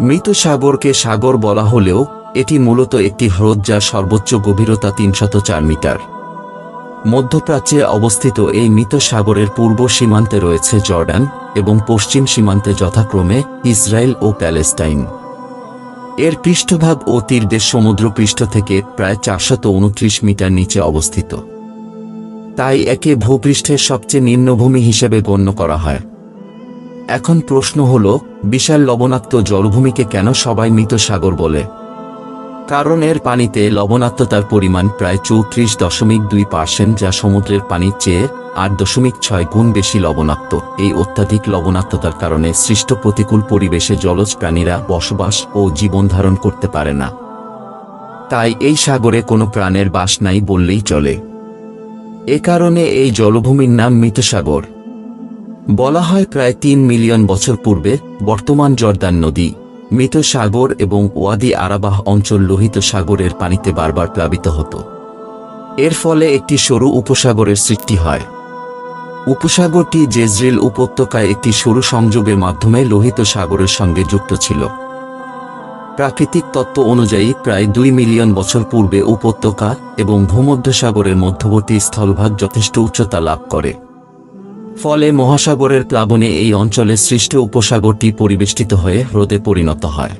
মৃত সাগরকে সাগর বলা হলেও এটি মূলত একটি হ্রদ যার সর্বোচ্চ গভীরতা তিনশত চার মিটার। মধ্যপ্রাচ্যে অবস্থিত এই মৃত সাগরের পূর্ব সীমান্তে রয়েছে জর্ডান এবং পশ্চিম সীমান্তে যথাক্রমে ইসরায়েল ও প্যালেস্টাইন। এর পৃষ্ঠভাগ ও তীরদেশ সমুদ্র পৃষ্ঠ থেকে প্রায় চারশত উনত্রিশ মিটার নিচে অবস্থিত। তাই একে ভূপৃষ্ঠের সবচেয়ে নিম্নভূমি হিসেবে গণ্য করা হয়। এখন প্রশ্ন হল, বিশাল লবণাক্ত জলভূমিকে কেন সবাই মৃত সাগর বলে? কারণ এর পানিতে লবণাক্ততার পরিমাণ প্রায় চৌত্রিশ দশমিক দুই পার্সেন্ট, যা সমুদ্রের পানির চেয়ে আট দশমিক ছয় গুণ বেশি লবণাক্ত। এই অত্যাধিক লবণাক্ততার কারণে সৃষ্ট প্রতিকূল পরিবেশে জলজ প্রাণীরা বসবাস ও জীবন ধারণ করতে পারে না। তাই এই সাগরে কোনো প্রাণের বাস নাই বললেই চলে। এ কারণে এই জলভূমির নাম মৃত সাগর। বলা হয় প্রায় তিন মিলিয়ন বছর পূর্বে বর্তমান জর্দান নদী মৃত সাগর এবং ওয়াদি আরাবাহ অঞ্চল লোহিত সাগরের পানিতে বারবার প্লাবিত হতো। এর ফলে একটি সরু উপসাগরের সৃষ্টি হয়। উপসাগরটি জেজরিল উপত্যকায় একটি সরু সংযোগের মাধ্যমে লোহিত সাগরের সঙ্গে যুক্ত ছিল। প্রাকৃতিক তত্ত্ব অনুযায়ী প্রায় দুই মিলিয়ন বছর পূর্বে উপত্যকা এবং ভূমধ্যসাগরের মধ্যবর্তী স্থলভাগ যথেষ্ট উচ্চতা লাভ করে। ফলে মহাসাগরের প্লাবনে এই অঞ্চলে সৃষ্ট উপসাগরটি পরিবেষ্টিত হয়ে হ্রদে পরিণত হয়।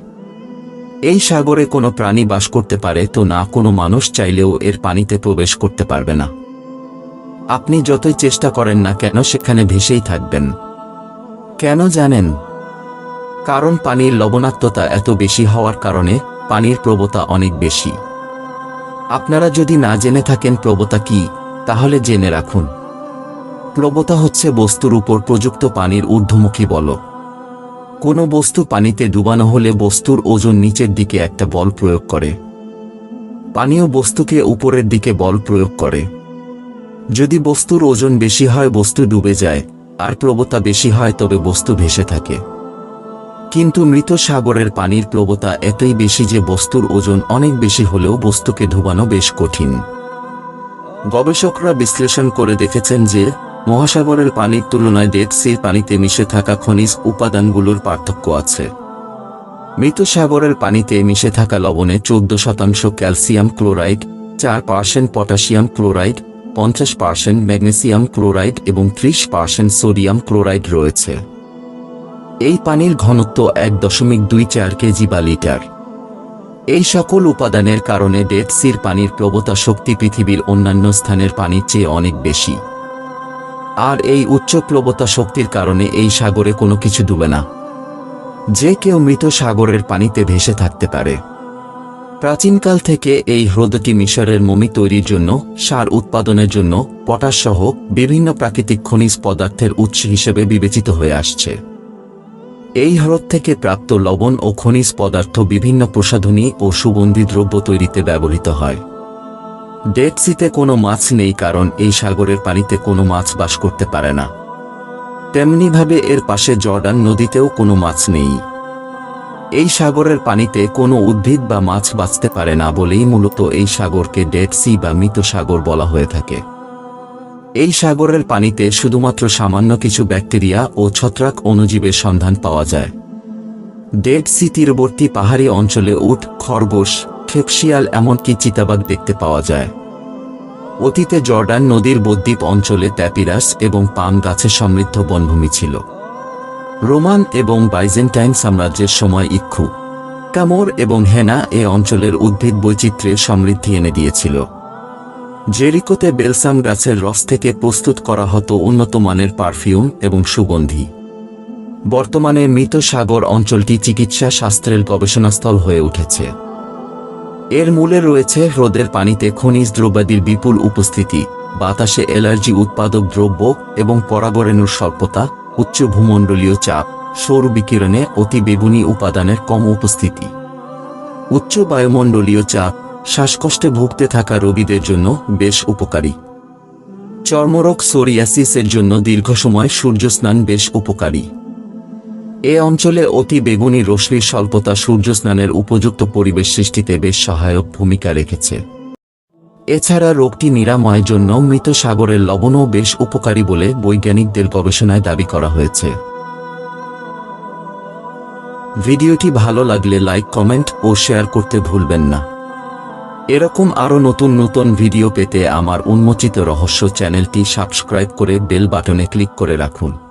এই সাগরে কোনো প্রাণী বাস করতে পারে তো না, কোনো মানুষ চাইলেও এর পানিতে প্রবেশ করতে পারবে না। আপনি যতই চেষ্টা করেন না কেন, সেখানে ভেসেই থাকবেন। কেন জানেন? কারণ পানির লবণাক্ততা এত বেশি হওয়ার কারণে পানির প্রবতা অনেক বেশি। আপনারা যদি না জেনে থাকেন প্রবতা কি, তাহলে জেনে রাখুন। প্রবতা হচ্ছে বস্তুর উপর প্রযুক্ত পানির ঊর্ধ্বমুখী বল। কোনো বস্তু পানিতে ডুবানো হলে বস্তুর ওজন নিচের দিকে একটা বল প্রয়োগ করে। পানীয় বস্তুকে উপরের দিকে বল প্রয়োগ করে। যদি বস্তুর ওজন বেশি হয়, বস্তু ডুবে যায়, আর প্রবতা বেশি হয়, তবে বস্তু ভেসে থাকে। কিন্তু মৃত সাগরের পানির প্রবতা এতই বেশি যে বস্তুর ওজন অনেক বেশি হলেও বস্তুকে ডুবানো বেশ কঠিন। গবেষকরা বিশ্লেষণ করে দেখেছেন যে মহাসাগরের পানির তুলনায় ডেড সির পানিতে মিশে থাকা খনিজ উপাদানগুলোর পার্থক্য আছে। মৃত সাগরের পানিতে মিশে থাকা লবণে চোদ্দ শতাংশ ক্যালসিয়াম ক্লোরাইড, চার পার্সেন্ট পটাশিয়াম ক্লোরাইড, পঞ্চাশ পার্সেন্ট ম্যাগনেসিয়াম ক্লোরাইড এবং ত্রিশ পার্সেন্ট সোডিয়াম ক্লোরাইড রয়েছে। এই পানির ঘনত্ব এক দশমিক দুই চার কেজি বা লিটার। এই সকল উপাদানের কারণে ডেড সির পানির প্রবতা শক্তি পৃথিবীর অন্যান্য স্থানের পানির চেয়ে অনেক বেশি। আর এই উচ্চ প্লবতা শক্তির কারণে এই সাগরে কোনো কিছু ডুবে না। যে কেউ মৃত সাগরের পানিতে ভেসে থাকতে পারে। প্রাচীনকাল থেকে এই হ্রদটি মিশরের মমি তৈরির জন্য, সার উৎপাদনের জন্য, পটাশ সহ বিভিন্ন প্রাকৃতিক খনিজ পদার্থের উৎস হিসেবে বিবেচিত হয়ে আসছে। এই হ্রদ থেকে প্রাপ্ত লবণ ও খনিজ পদার্থ বিভিন্ন প্রসাধনী ও সুগন্ধি দ্রব্য তৈরিতে ব্যবহৃত হয়। ডেড সিতে কোনো মাছ নেই কারণ এই সাগরের পানিতে কোনো মাছ বাস করতে পারে না। তেমনিভাবে এর পাশে জর্ডান নদীতেও কোনো মাছ নেই। এই সাগরের পানিতে কোনো উদ্ভিদ বা মাছ বাঁচতে পারে না বলেই মূলত এই সাগরকে ডেড সি বা মৃত সাগর বলা হয়ে থাকে। এই সাগরের পানিতে শুধুমাত্র সামান্য কিছু ব্যাকটেরিয়া ও ছত্রাক অণুজীবের সন্ধান পাওয়া যায়। ডেড সি তীরবর্তী পাহাড়ি অঞ্চলে উট, খরগোশ খেপশিয়াল এমনকি চিতাবাঘ দেখতে পাওয়া যায়। অতীতে জর্ডান নদীর বদ্বীপ অঞ্চলে ট্যাপিরাস এবং পাম গাছে সমৃদ্ধ বনভূমি ছিল। রোমান এবং বাইজেন্টাইন সাম্রাজ্যের সময় ইক্ষু, কামর এবং হেনা এ অঞ্চলের উদ্ভিদ বৈচিত্র্যের সমৃদ্ধি এনে দিয়েছিল। জেরিকোতে বেলসাম গাছের রস থেকে প্রস্তুত করা হতো উন্নত মানের পারফিউম এবং সুগন্ধি। বর্তমানে মৃত সাগর অঞ্চলটি চিকিৎসা শাস্ত্রের গবেষণাস্থল হয়ে উঠেছে। এর মূলে রয়েছে হ্রদের পানিতে খনিজ দ্রব্যাদির বিপুল উপস্থিতি, বাতাসে অ্যালার্জি উৎপাদক দ্রব্য এবং পরাগরেণুর স্বল্পতা, উচ্চ ভূমণ্ডলীয় চাপ, সৌর বিকিরণে অতি বেগুনি উপাদানের কম উপস্থিতি। উচ্চ বায়ুমণ্ডলীয় চাপ, শ্বাসকষ্টে ভুগতে থাকা রোগীদের জন্য বেশ উপকারী। চর্মরোগ, সোরিয়াসিসের জন্য দীর্ঘ সময় সূর্যস্নান বেশ উপকারী। এ অঞ্চলে অতি বেগুনি রশ্মির স্বল্পতা সূর্যস্নানের উপযুক্ত পরিবেশ সৃষ্টিতে বেশ সহায়ক ভূমিকা রেখেছে। এছাড়া রোগটি নিরাময়ের জন্য মৃত সাগরের লবণও বেশ উপকারী বলে বৈজ্ঞানিকদের গবেষণায় দাবি করা হয়েছে। ভিডিওটি ভালো লাগলে লাইক, কমেন্ট ও শেয়ার করতে ভুলবেন না। এরকম আরও নতুন নতুন ভিডিও পেতে আমার উন্মোচিত রহস্য চ্যানেলটি সাবস্ক্রাইব করে বেল বাটনে ক্লিক করে রাখুন।